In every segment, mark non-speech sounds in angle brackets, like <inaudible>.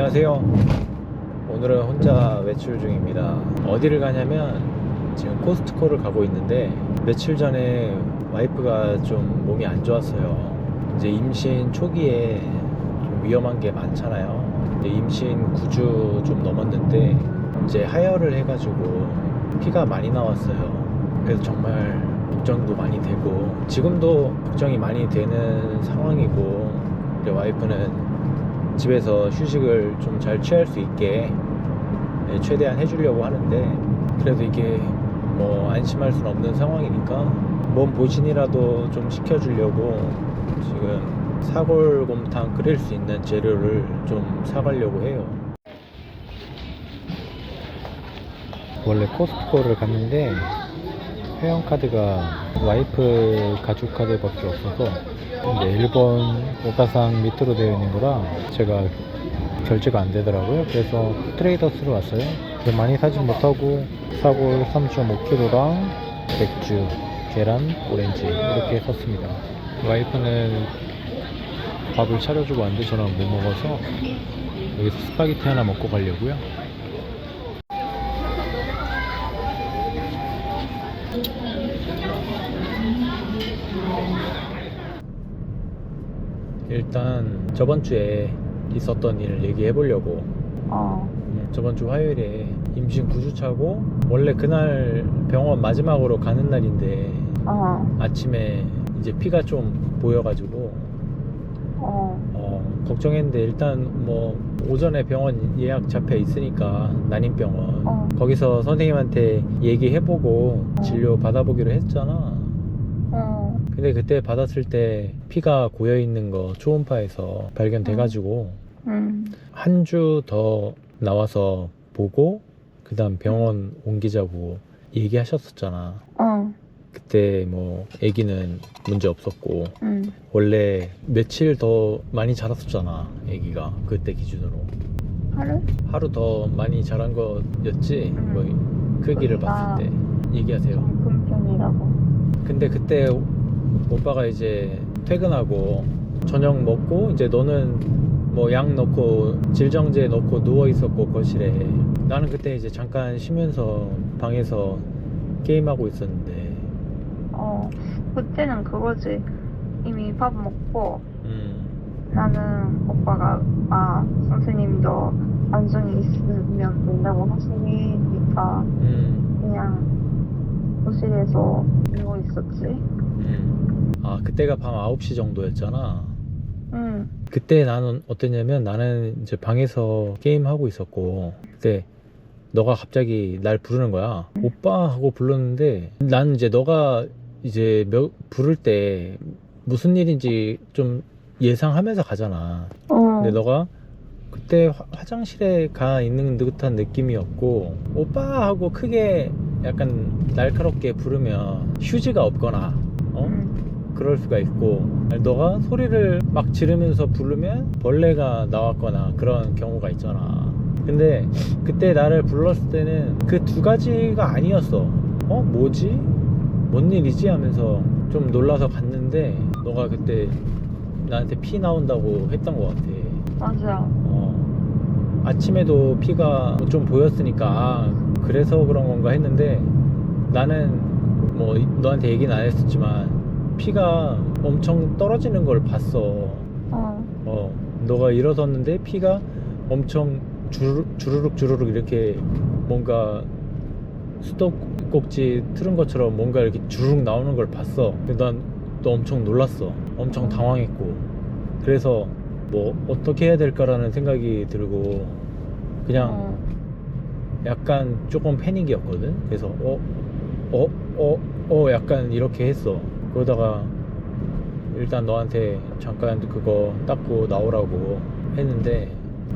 안녕하세요. 오늘은 혼자 외출 중입니다. 어디를 가냐면 지금 코스트코를 가고 있는데 며칠 전에 와이프가 좀 몸이 안 좋았어요. 이제 임신 초기에 좀 위험한 게 많잖아요. 임신 9주 좀 넘었는데 이제 하혈을 해가지고 피가 많이 나왔어요. 그래서 정말 걱정도 많이 되고 지금도 걱정이 많이 되는 상황이고 와이프는 집에서 휴식을 좀 잘 취할 수 있게 네, 최대한 해주려고 하는데 그래도 이게 뭐 안심할 수는 없는 상황이니까 몸 보신이라도 좀 시켜주려고 지금 사골곰탕 끓일 수 있는 재료를 좀 사가려고 해요. 원래 코스트코를 갔는데 회원카드가 와이프 가죽 카드밖에 없어서 일본 오가상 밑으로 되어 있는 거라 제가 결제가 안 되더라고요. 그래서 트레이더스로 왔어요. 많이 사진 못하고 사골 3.5kg랑 맥주 계란 오렌지 이렇게 샀습니다. 와이프는 밥을 차려주고 왔는데 저는 못 먹어서 여기서 스파게티 하나 먹고 가려고요 일단 저번 주에 있었던 일을 얘기해 보려고. 어, 저번 주 화요일에 임신 9주 차고 원래 그날 병원 마지막으로 가는 날인데 어, 아침에 이제 피가 좀 보여가지고 어, 어, 걱정했는데 일단 뭐 오전에 병원 예약 잡혀 있으니까 난임병원. 어. 거기서 선생님한테 얘기해보고 어. 진료 받아보기로 했잖아. 어, 근데 그때 받았을 때 피가 고여 있는 거 초음파에서 발견돼가지고 음, 한 주 더 나와서 보고 그다음 병원 옮기자고 얘기하셨었잖아. 어, 그때 뭐 아기는 문제 없었고 음, 원래 며칠 더 많이 자랐었잖아. 아기가 그때 기준으로 하루? 하루 더 많이 자란 거였지. 음. 뭐 크기를 아. 봤을 때 얘기하세요. 좀큰 편이라고. 근데 그때 오빠가 이제 퇴근하고 저녁 먹고 이제 너는 뭐 약 넣고 질정제 넣고 누워 있었고 거실에 나는 그때 이제 잠깐 쉬면서 방에서 게임하고 있었는데 어, 그때는 그거지. 이미 밥 먹고 음 나는 오빠가 아 선생님도 안정이 있으면 된다고 하시니까 음, 그냥 거실에서 누워 있었지. 음. 아 그때가 밤 9시 정도였잖아. 응, 그때 나는 어땠냐면 나는 이제 방에서 게임하고 있었고 그때 너가 갑자기 날 부르는 거야. 오빠 하고 불렀는데 나는 이제 너가 이제 몇, 부를 때 무슨 일인지 좀 예상하면서 가잖아. 어, 근데 너가 그때 화- 화장실에 가 있는 듯한 느낌이었고 오빠 하고 크게 약간 날카롭게 부르면 휴지가 없거나 어? 응, 그럴 수가 있고. 너가 소리를 막 지르면서 부르면 벌레가 나왔거나 그런 경우가 있잖아. 근데 그때 나를 불렀을 때는 그 두 가지가 아니었어. 어? 뭐지? 뭔 일이지? 하면서 좀 놀라서 갔는데 너가 그때 나한테 피 나온다고 했던 것 같아. 맞아. 어, 아침에도 피가 좀 보였으니까 아, 그래서 그런 건가 했는데 나는 뭐 너한테 얘기는 안 했었지만 피가 엄청 떨어지는 걸 봤어. 어, 어, 너가 일어섰는데 피가 엄청 주르륵 주르륵 주르륵 이렇게 뭔가 수도꼭지 틀은 것처럼 뭔가 이렇게 주르륵 나오는 걸 봤어. 근데 난 또 엄청 놀랐어. 엄청 당황했고. 그래서 뭐 어떻게 해야 될까라는 생각이 들고 그냥 어, 약간 조금 패닉이었거든. 그래서 어, 어, 어, 어, 약간 이렇게 했어. 그러다가 일단 너한테 잠깐 그거 닦고 나오라고 했는데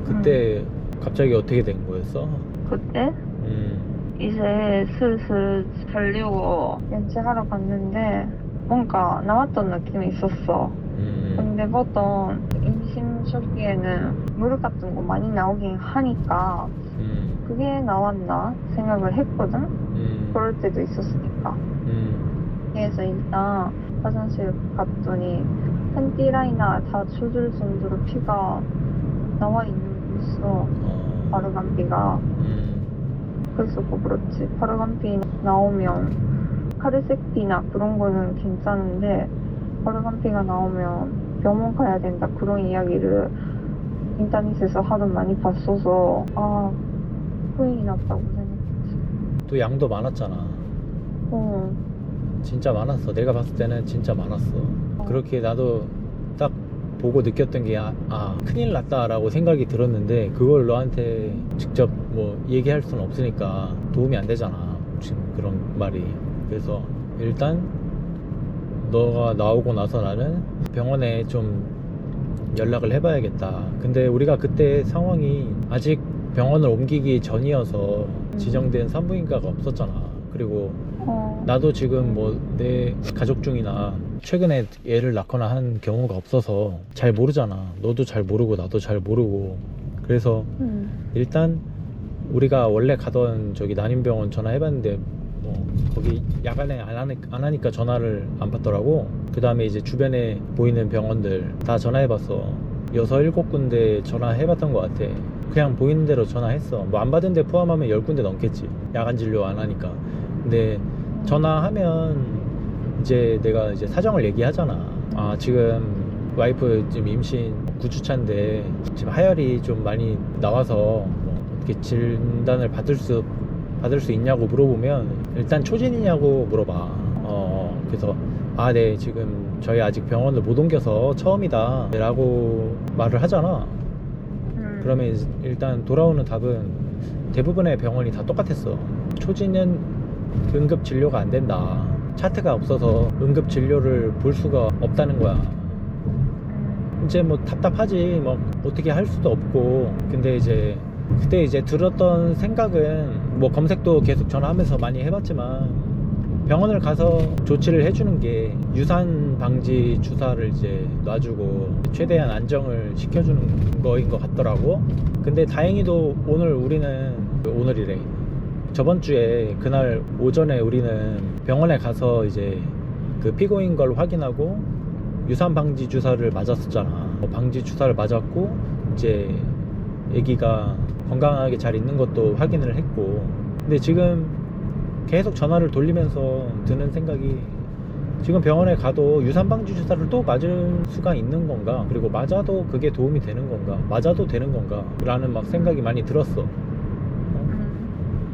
그때 갑자기 어떻게 된 거였어? 그때 음, 이제 슬슬 자려고 연체하러 갔는데 뭔가 나왔던 느낌이 있었어. 음, 근데 보통 임신 초기에는 물 같은 거 많이 나오긴 하니까 음, 그게 나왔나 생각을 했거든? 음, 그럴 때도 있었으니까. 음, 그래서 일단 화장실 갔더니 팬티 라이너 다 젖을 정도로 피가 나와 있는 있어. 어, 바르간피가. 음, 그래서 뭐 그렇지. 바르간피 나오면 카르세티나 그런 거는 괜찮은데 바르간피가 나오면 병원 가야 된다 그런 이야기를 인터넷에서 하도 많이 봤어서 아 후회이 났다고 생각했지. 또 양도 많았잖아. 어. 진짜 많았어. 내가 봤을 때는 진짜 많았어. 그렇게 나도 딱 보고 느꼈던 게, 아, 아, 큰일 났다라고 생각이 들었는데, 그걸 너한테 직접 뭐 얘기할 수는 없으니까 도움이 안 되잖아. 지금 그런 말이. 그래서 일단, 너가 나오고 나서 나는 병원에 좀 연락을 해봐야겠다. 근데 우리가 그때 상황이 아직 병원을 옮기기 전이어서 지정된 산부인과가 없었잖아. 그리고 어. 나도 지금 뭐 내 가족 중이나 최근에 애를 낳거나 한 경우가 없어서 잘 모르잖아. 너도 잘 모르고 나도 잘 모르고. 그래서 음. 일단 우리가 원래 가던 저기 난임병원 전화해봤는데 뭐 거기 야간에 안, 하니, 안 하니까 전화를 안 받더라고. 그 다음에 이제 주변에 보이는 병원들 다 전화해봤어. 여섯 일곱 군데 전화해봤던 것 같아. 그냥 보이는 대로 전화했어. 뭐 안 받은 데 포함하면 열 군데 넘겠지. 야간 진료 안 하니까. 근데 전화하면 이제 내가 이제 사정을 얘기하잖아. 아, 지금 와이프 지금 임신 9주차인데 지금 하혈이 좀 많이 나와서 뭐 어떻게 진단을 받을 수 받을 수 있냐고 물어보면 일단 초진이냐고 물어봐. 어, 그래서 아, 네, 지금 저희 아직 병원을 못 옮겨서 처음이다. 라고 말을 하잖아. 음. 그러면 일단 돌아오는 답은 대부분의 병원이 다 똑같았어. 초진은 응급 진료가 안 된다. 차트가 없어서 응급 진료를 볼 수가 없다는 거야. 음. 이제 뭐 답답하지. 뭐 어떻게 할 수도 없고. 근데 이제 그때 이제 들었던 생각은 뭐 검색도 계속 전화하면서 많이 해봤지만 병원을 가서 조치를 해주는 게 유산 방지 주사를 이제 놔주고 최대한 안정을 시켜주는 거인 것 같더라고. 근데 다행히도 오늘 우리는 오늘이래. 저번 주에 그날 오전에 우리는 병원에 가서 이제 그 피고인 걸 확인하고 유산 방지 주사를 맞았었잖아. 뭐 방지 주사를 맞았고 이제 아기가 건강하게 잘 있는 것도 확인을 했고. 근데 지금 계속 전화를 돌리면서 드는 생각이 지금 병원에 가도 유산 방지 주사를 또 맞을 수가 있는 건가? 그리고 맞아도 그게 도움이 되는 건가? 맞아도 되는 건가? 라는 막 생각이 많이 들었어.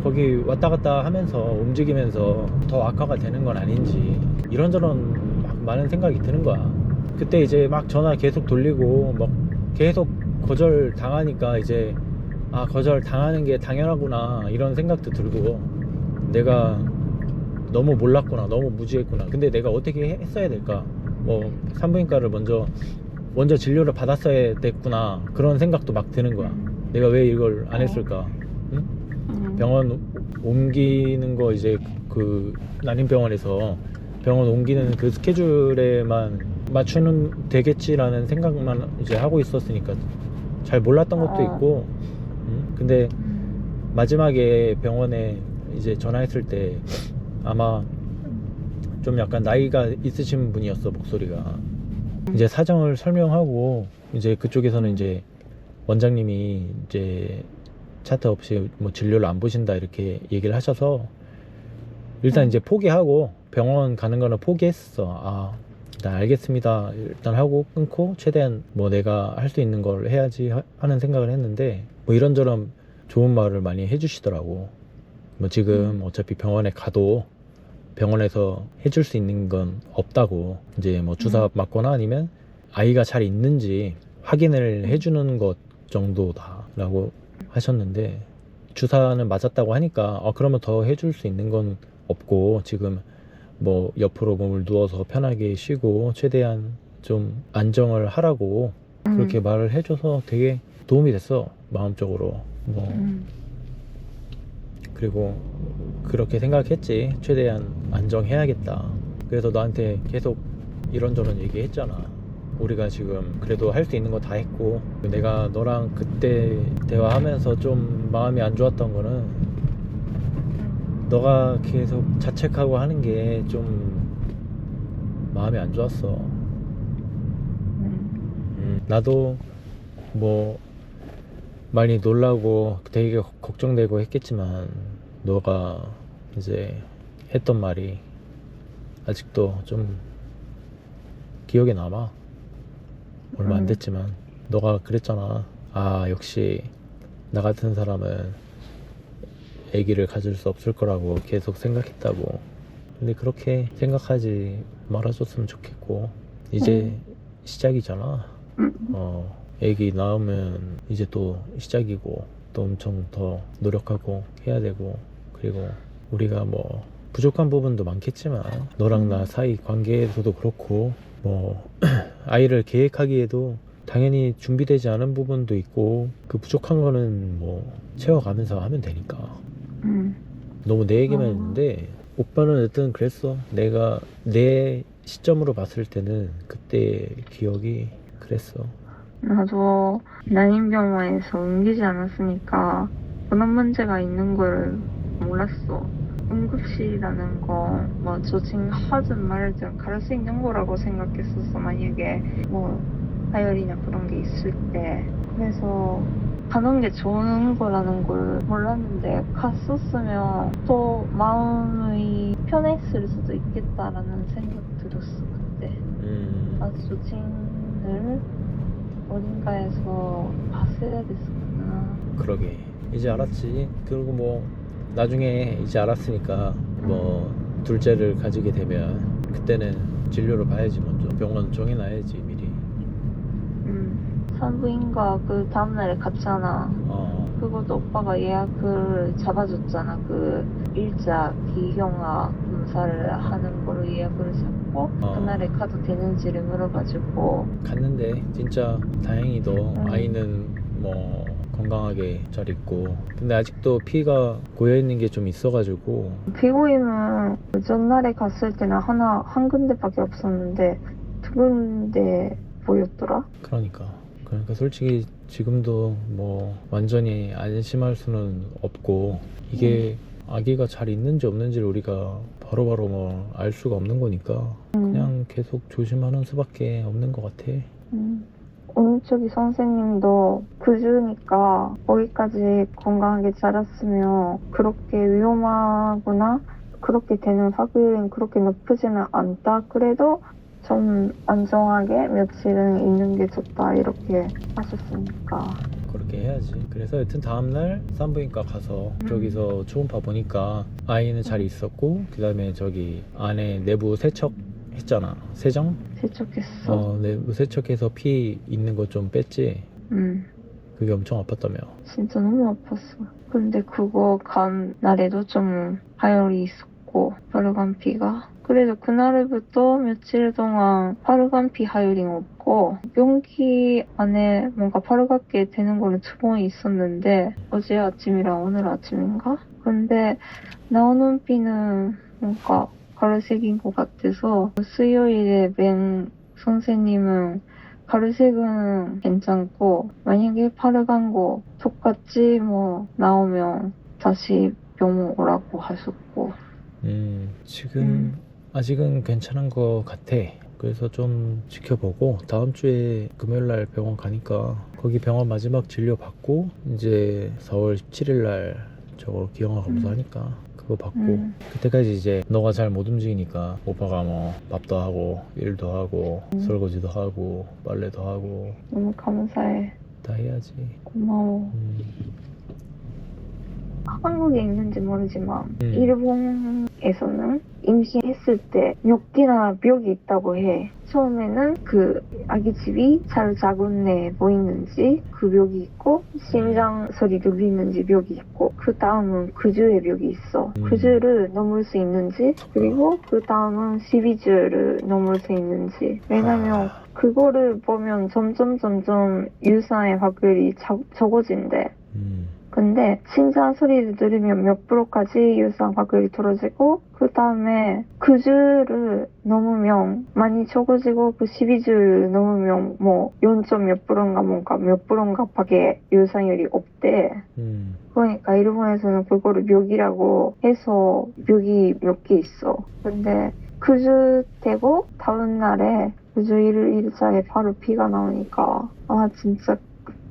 음. 거기 왔다 갔다 하면서 움직이면서 더 악화가 되는 건 아닌지 이런저런 막 많은 생각이 드는 거야. 그때 이제 막 전화 계속 돌리고 막 계속 거절 당하니까 이제 아 거절 당하는 게 당연하구나 이런 생각도 들고 내가 너무 몰랐구나 너무 무지했구나 근데 내가 어떻게 했어야 될까 뭐 산부인과를 먼저 먼저 진료를 받았어야 됐구나 그런 생각도 막 드는 거야 내가 왜 이걸 안 했을까. 병원 옮기는 거 이제 그 난임병원에서 병원 옮기는 그 스케줄에만 맞추는 되겠지라는 생각만 이제 하고 있었으니까 잘 몰랐던 것도 어. 있고 음, 근데 음. 마지막에 병원에 이제 전화했을 때 아마 좀 약간 나이가 있으신 분이었어 목소리가 이제 사정을 설명하고 이제 그쪽에서는 이제 원장님이 이제 차트 없이 뭐 진료를 안 보신다 이렇게 얘기를 하셔서 일단 음. 이제 포기하고 병원 가는 거는 포기했어. 아, 일단 알겠습니다. 일단 하고 끊고 최대한 뭐 내가 할 수 있는 걸 해야지 하- 하는 생각을 했는데 뭐 이런저런 좋은 말을 많이 해주시더라고. 뭐 지금 어차피 병원에 가도 병원에서 해줄 수 있는 건 없다고 이제 뭐 주사 음. 맞거나 아니면 아이가 잘 있는지 확인을 해주는 것 정도다라고 하셨는데 주사는 맞았다고 하니까 어, 그러면 더 해줄 수 있는 건 없고 지금 뭐 옆으로 몸을 누워서 편하게 쉬고 최대한 좀 안정을 하라고 그렇게 음. 말을 해줘서 되게 도움이 됐어 마음적으로. 뭐. 음. 그리고 그렇게 생각했지. 최대한 안정해야겠다. 그래서 너한테 계속 이런저런 얘기했잖아 우리가 지금 그래도 할 수 있는 거 다 했고 내가 너랑 그때 대화하면서 좀 마음이 안 좋았던 거는 너가 계속 자책하고 하는 게 좀 마음이 안 좋았어. 음. 음, 나도 뭐 많이 놀라고 되게 걱정되고 했겠지만 너가 이제 했던 말이 아직도 좀 기억에 남아 얼마 안 음. 됐지만. 너가 그랬잖아. 아 역시 나 같은 사람은 아기를 가질 수 없을 거라고 계속 생각했다고. 근데 그렇게 생각하지 말아줬으면 좋겠고 이제 시작이잖아. 음, 어, 애기 낳으면 이제 또 시작이고 또 엄청 더 노력하고 해야 되고 그리고 우리가 뭐 부족한 부분도 많겠지만 너랑 나 사이 관계에서도 그렇고 뭐 <clears throat> 아이를 계획하기에도 당연히 준비되지 않은 부분도 있고 그 부족한 거는 뭐 채워가면서 하면 되니까 음, 너무 내 얘기만 어. 했는데 오빠는 어쨌든 그랬어 내가 내 시점으로 봤을 때는 그때 기억이 그랬어 나도 난임병원에서 옮기지 않았으니까 그런 문제가 있는 걸 몰랐어. 응급실이라는 거, 뭐, 저 지금 하든 말든 가를 수 있는 거라고 생각했었어. 만약에 뭐, 다이어리나 그런 게 있을 때. 그래서 가는 게 좋은 거라는 걸 몰랐는데, 갔었으면 또 마음이 편했을 수도 있겠다라는 생각 들었어, 그때. 음, 아, 조진을 어딘가에서 봤어야 됐었구나. 그러게 이제 알았지 그리고 뭐 나중에 이제 알았으니까 뭐 둘째를 가지게 되면 그때는 진료를 봐야지 먼저 병원 정해놔야지 미리 응. 산부인과 그 다음날에 갔잖아. 어 그것도 오빠가 예약을 잡아줬잖아. 그 일자 비경화 검사를 하는 거로 예약을 잡고 어. 그날에 가도 되는지를 물어봐주고 갔는데 진짜 다행히도 음. 아이는 뭐 건강하게 잘 있고 근데 아직도 피가 고여있는 게 좀 있어가지고 피고임은 그 전날에 갔을 때는 하나 한 군데밖에 없었는데 두 군데 보였더라. 그러니까 그러니까 솔직히 지금도 뭐 완전히 안심할 수는 없고 이게 아기가 잘 있는지 없는지를 우리가 바로바로 뭐 알 수가 없는 거니까 음. 그냥 계속 조심하는 수밖에 없는 것 같아. 음. 오른쪽이 선생님도 그주니까 거기까지 건강하게 자랐으면 그렇게 위험하거나 그렇게 되는 확률은 그렇게 높지는 않다. 그래도 좀 안정하게 며칠은 있는 게 좋다. 이렇게 하셨으니까. 그렇게 해야지. 그래서 여튼 다음날 산부인과 가서 음. 저기서 초음파 보니까 아이는 잘 있었고 그 다음에 저기 안에 내부 세척 했잖아. 세정? 세척했어. 어 내부 세척해서 피 있는 거 좀 뺐지. 음. 그게 엄청 아팠다며. 진짜 너무 아팠어. 근데 그거 간 날에도 좀 하열이 있었고, 파르간 피가. 그래도 그날부터 며칠 동안 파르간 피 하열이 없고, 용기 안에 뭔가 파르갑게 되는 거는 두 번 있었는데, 어제 아침이랑 오늘 아침인가? 근데 나오는 피는 뭔가 가르색인 것 같아서, 수요일에 뵌 선생님은 가르색은 괜찮고 만약에 파르간 거 똑같이 뭐 나오면 다시 병원 오라고 하셨고 음 지금 음. 아직은 괜찮은 것 같아. 그래서 좀 지켜보고 다음 주에 금요일 날 병원 가니까 거기 병원 마지막 진료 받고 이제 4월 17일 날 저거 기형아 검사하니까 그거 받고 음. 그때까지 이제 너가 잘 못 움직이니까 오빠가 뭐 밥도 하고 일도 하고 음. 설거지도 하고 빨래도 하고 너무 감사해 다 해야지. 고마워 음, 한국에 있는지 모르지만 음. 일본에서는 임신했을 때몇 개나 벽이 있다고 해. 처음에는 그 아기 집이 잘 작았네 보이는지 그 벽이 있고 심장 소리 들리는지 벽이 있고 그 다음은 그 주의 벽이 있어. 음. 그주를 넘을 수 있는지 그리고 그 다음은 12주를 넘을 수 있는지. 왜냐면 아, 그거를 보면 점점 점점 유사의 확률이 적- 적어진대. 음, 근데 심장 소리를 들으면 몇 프로까지 유상 확률이 떨어지고 그 다음에 그 주를 넘으면 많이 적어지고 그 12주를 넘으면 뭐 0. 몇 프로인가 뭔가 몇 프로인가 밖에 유상률이 없대. 음, 그러니까 일본에서는 그거를 묘기라고 해서 묘기 몇 개 있어. 근데 그주 되고 다음 날에 그주 일 일자에 바로 비가 나오니까 아 진짜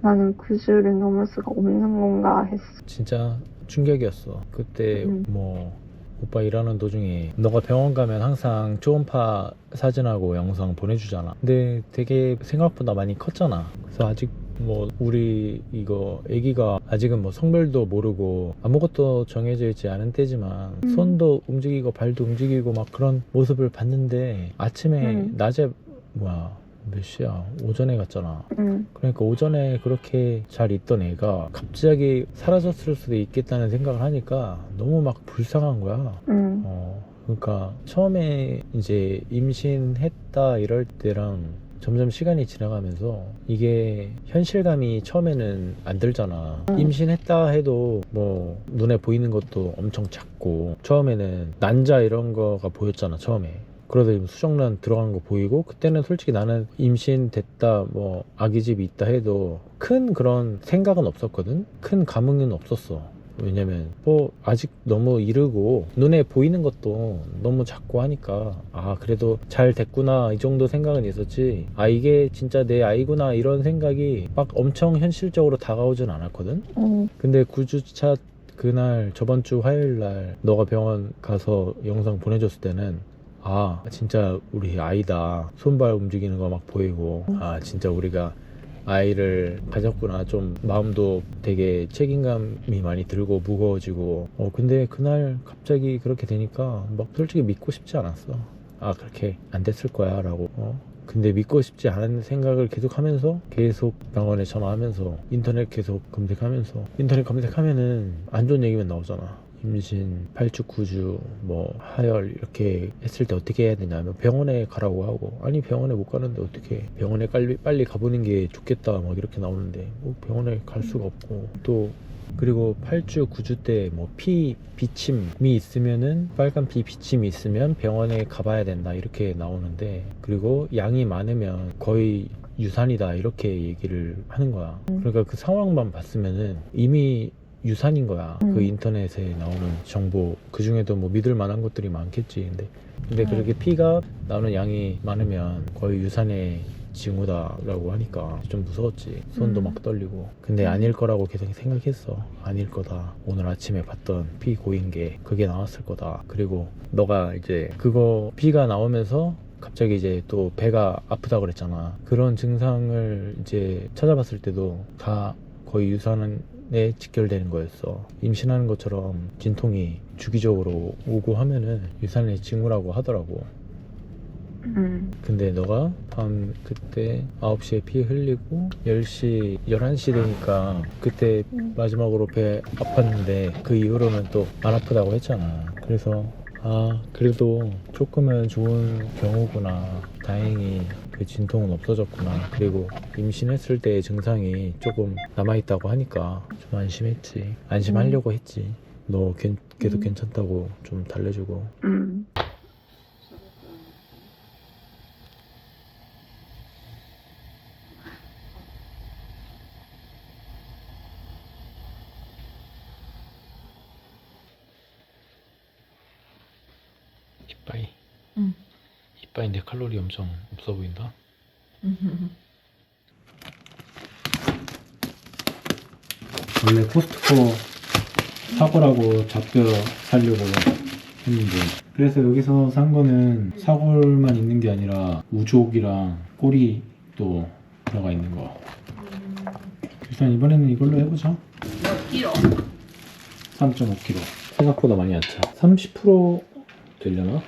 나는 그 수를 넘을 수가 없는 건가 했어. 진짜 충격이었어. 그때 음. 뭐 오빠 일하는 도중에 너가 병원 가면 항상 초음파 사진하고 영상 보내주잖아. 근데 되게 생각보다 많이 컸잖아. 그래서 아직 뭐 우리 이거 아기가 아직은 뭐 성별도 모르고 아무것도 정해져 있지 않은 때지만 음. 손도 움직이고 발도 움직이고 막 그런 모습을 봤는데 아침에 음. 낮에 뭐야 몇 시야 오전에 갔잖아 응, 그러니까 오전에 그렇게 잘 있던 애가 갑자기 사라졌을 수도 있겠다는 생각을 하니까 너무 막 불쌍한 거야. 응, 어, 그러니까 처음에 이제 임신했다 이럴 때랑 점점 시간이 지나가면서 이게 현실감이 처음에는 안 들잖아. 음. 임신했다 해도 뭐 눈에 보이는 것도 엄청 작고 처음에는 난자 이런 거가 보였잖아 처음에. 그러다 지금 수정란 들어간 거 보이고 그때는 솔직히 나는 임신됐다 뭐 아기집이 있다 해도 큰 그런 생각은 없었거든. 큰 감흥은 없었어. 왜냐면 뭐 아직 너무 이르고 눈에 보이는 것도 너무 작고 하니까 아 그래도 잘 됐구나 이 정도 생각은 있었지. 아 이게 진짜 내 아이구나 이런 생각이 막 엄청 현실적으로 다가오진 않았거든. 응, 근데 9주차 그날 저번 주 화요일 날 너가 병원 가서 영상 보내줬을 때는 아 진짜 우리 아이다. 손발 움직이는 거 막 보이고. 아 진짜 우리가 아이를 가졌구나. 좀 마음도 되게 책임감이 많이 들고 무거워지고. 어 근데 그날 갑자기 그렇게 되니까 막 솔직히 믿고 싶지 않았어. 아 그렇게 안 됐을 거야 라고. 어? 근데 믿고 싶지 않은 생각을 계속 하면서 계속 병원에 전화하면서 인터넷 계속 검색하면서 인터넷 검색하면은 안 좋은 얘기만 나오잖아 임신 8주 9주 뭐 하열 이렇게 했을 때 어떻게 해야 되냐면 병원에 가라고 하고 아니 병원에 못 가는데 어떻게 병원에 빨리 빨리 가보는 게 좋겠다 막 이렇게 나오는데 뭐 병원에 갈 수가 없고 또 그리고 8주 9주 때 뭐 피 비침이 있으면은 빨간 피 비침이 있으면 병원에 가봐야 된다 이렇게 나오는데 그리고 양이 많으면 거의 유산이다 이렇게 얘기를 하는 거야. 그러니까 그 상황만 봤으면은 이미 유산인 거야. 음. 그 인터넷에 나오는 정보 그 중에도 뭐 믿을 만한 것들이 많겠지. 근데 근데 음. 그렇게 피가 나오는 양이 많으면 거의 유산의 징후다라고 하니까 좀 무서웠지. 손도 음. 막 떨리고. 근데 아닐 거라고 계속 생각했어. 아닐 거다. 오늘 아침에 봤던 피 고인 게 그게 나왔을 거다. 그리고 너가 이제 그거 피가 나오면서 갑자기 이제 또 배가 아프다 그랬잖아. 그런 증상을 이제 찾아봤을 때도 다 거의 유산 에 직결되는 거였어. 임신하는 것처럼 진통이 주기적으로 오고 하면은 유산의 징후라고 하더라고. 응, 근데 너가 밤 그때 9시에 피 흘리고 10시, 11시 되니까 그때 응. 마지막으로 배 아팠는데 그 이후로는 또 안 아프다고 했잖아. 그래서 아 그래도 조금은 좋은 경우구나. 다행히 그 진통은 없어졌구나. 그리고 임신했을 때의 증상이 조금 남아있다고 하니까 좀 안심했지. 안심하려고 했지. 너 괜- 계속 음. 괜찮다고 좀 달래주고. 응. 이빠이. 응. 이빠이인데 칼로리 엄청 없어 보인다. 원래 코스트코 사골하고 잡뼈 살려고 했는데 그래서 여기서 산 거는 사골만 있는 게 아니라 우족이랑 꼬리도 들어가 있는 거 일단 이번에는 이걸로 해보자 몇 킬로? 3.5kg 생각보다 많이 안 차. 30% 되려나?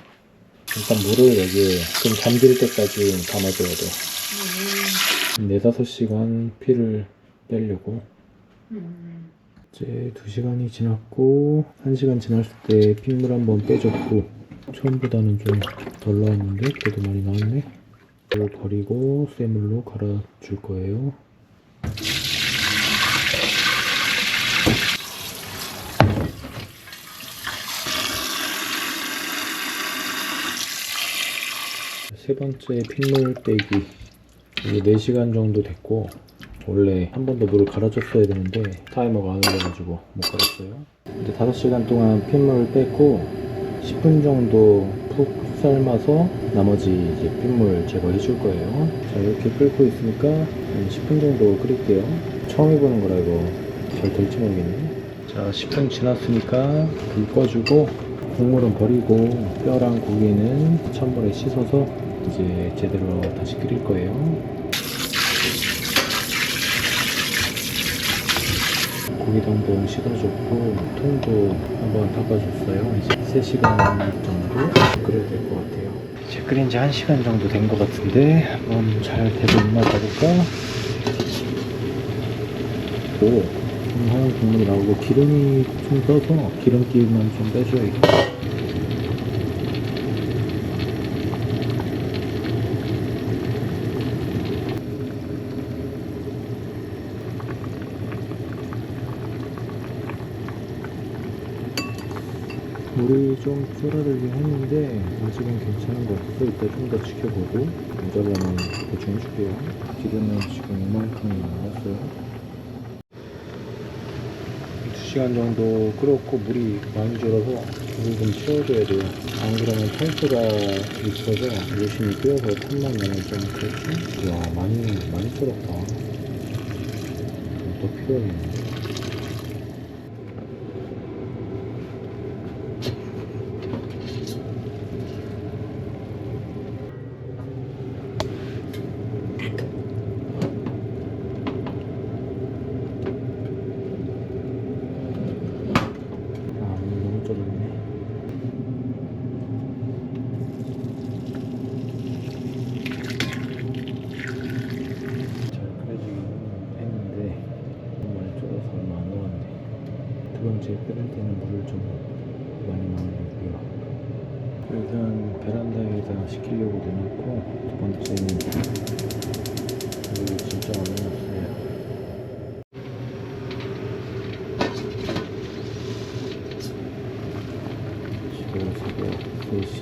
일단 물을 여기에 좀 잠들 때까지 담아줘야 돼. 4, 5시간 피를 빼려고. 이제 2시간이 지났고 1시간 지났을 때 핏물 한번 빼줬고 처음보다는 좀 덜 나왔는데 그래도 많이 나왔네. 이걸 버리고 쇠물로 갈아줄 거예요. 세 번째 핏물 빼기. 이게 4시간 정도 됐고 원래 한 번 더 물을 갈아줬어야 되는데 타이머가 안 올려가지고 못 갈았어요. 이제 5시간 동안 핏물을 뺐고 10분 정도 푹 삶아서 나머지 이제 핏물 제거해 줄 거예요. 자 이렇게 끓고 있으니까 한 10분 정도 끓일게요. 처음 해보는 거라 이거 잘 될지 모르겠네. 자, 10분 지났으니까 불 꺼주고 국물은 버리고 뼈랑 고기는 찬물에 씻어서 이제 제대로 다시 끓일 거예요. 고기도 한번 씻어줬고 통도 한번 닦아줬어요. 이제 3시간 정도 끓여야 될 것 같아요. 이제 끓인 지 1시간 정도 된 것 같은데 한번 잘 있나 봐볼까? 오, 음, 하얀 국물이 나오고 기름이 좀 떠서 기름기만 좀 빼줘야겠다. 물이 좀 줄어들긴 했는데 아직은 괜찮은 것 같아서 이따 좀 더 지켜보고 모자라면 보충해줄게요. 기름은 지금 이만큼 나왔어요. 2시간 정도 끓었고 물이 많이 줄어서 물을 좀 채워줘야 돼요. 안 그러면 탈수가 있어서 열심히 끓여서 탄만 나면 좀 그렇지? 이야 많이 많이 끓었다. 더 필요하겠네. 아, 물 너무 쫄았네. 잘 끓여지긴 했는데 너무 많이 쫄아서 얼마 안 넣었네. 두 번째 끓일 때는 물을 좀 많이 넣으려고요. 일단 베란다에다 식히려고 넣어놓고 두 번째는 물을 진짜 많이. 지금 새벽 3시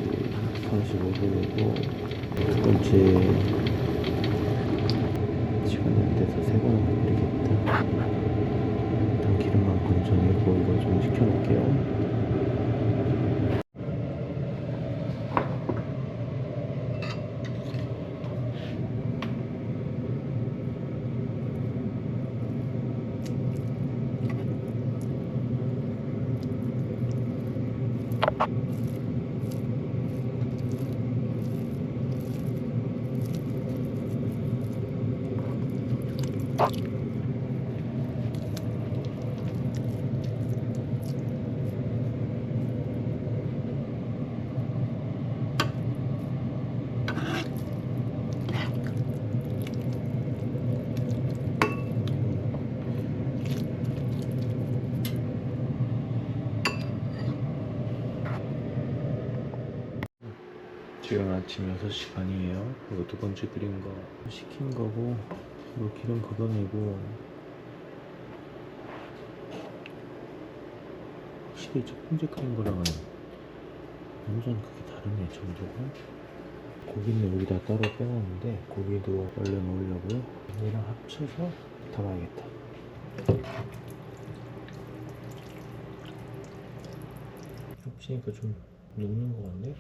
45분이고 두 번째 시간이 돼서 세 번은 끓이겠다. 일단 기름만 건져내고 이거 좀 식혀놓을게요 지금 아침 6시 반이에요. 이거 두 번째 끓인 거 식힌 거고 이거 기름 걷어내고 확실히 첫 번째 끓인 거랑은 완전 그게 다르네 정도가 고기는 여기다 따로 빼놨는데 고기도 얼른 넣으려고요. 얘랑 합쳐서 담아야겠다. 합치니까 좀 녹는 것 같네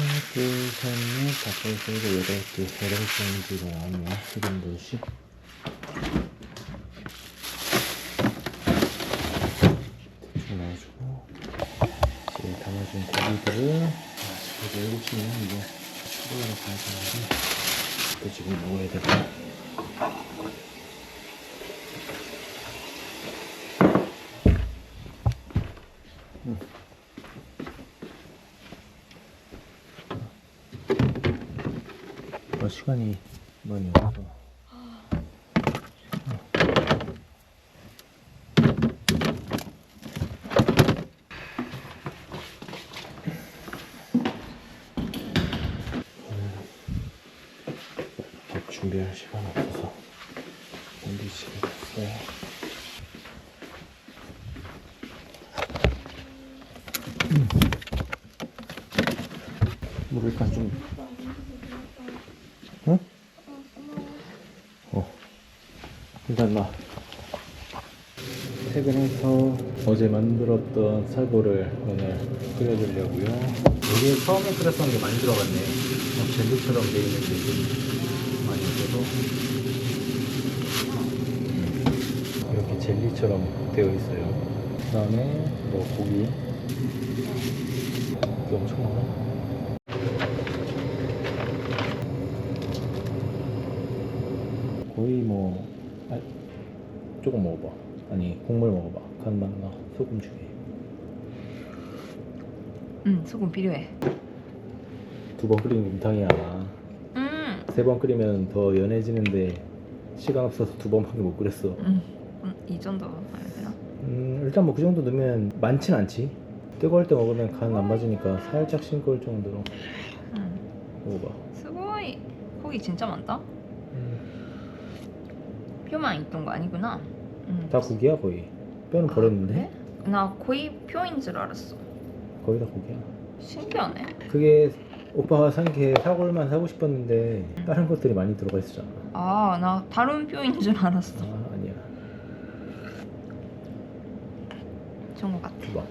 하나, 둘, 셋, 넷, 다섯, 여섯, 일곱, 여덟 개, 여덟 봉지가 나오네요. 1인분씩. 대충 넣어주고, 이제 담아준 고기들을, 아, 이제 7시면 이제 추가로 가야 되는데, 또 지금 먹어야 되고. 어, 시간이 많이 없어. 밥 준비할 시간 없어서 샌드위치를 샀어요. 모를까 좀 응? 어 일단 나 퇴근해서 어제 만들었던 살보를 오늘 끓여주려고요. 여기에 처음에 끓였던 게 많이 들어갔네 어, 젤리처럼 돼 있는데 좀 많이 있어서. 음, 이렇게 젤리처럼 되어 있어요. 그 다음에 뭐 고기. 이게 엄청 많아 거의 뭐 아, 조금 먹어봐 아니 국물 먹어봐 소금 중에. 응 소금 필요해. 두 번 끓이는 게 인탕이야. 음, 세 번 끓이면 더 연해지는데 시간 없어서 두 번밖에 못 끓였어. 음, 음, 이 정도 되나? 음 일단 뭐 그 정도 넣으면 많진 않지. 뜨거울 때 먹으면 간 안 맞으니까 살짝 싱거울 정도로 음. 먹어봐. 스고이. 고기 진짜 많다? 음, 뼈만 있던 거 아니구나. 음. 다 고기야 거의 뼈는 버렸는데? 그래? 나 거의 뼈인 줄 알았어. 거의 다 고기야. 신기하네. 그게 오빠가 산 게 사골만 사고 싶었는데 다른 것들이 많이 들어가 있었잖아. 아 나 다른 뼈인 줄 알았어. 아 아니야. 좋은 거 같아. 봐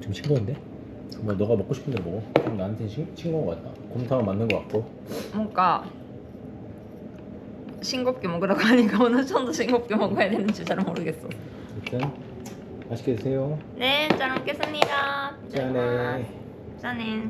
좀 싱거운데? 뭐 너가 먹고 싶은 대로 먹어. 좀 나한테 싱, 싱거운 거 같다. 곰탕은 맞는 거 같고. 뭔가 싱겁게 먹으라고 하니까 <laughs> 어느 정도 싱겁게 먹어야 되는지 잘 모르겠어. 일단 맛있게 드세요. 네, 잘 먹겠습니다. 짠해. 짠해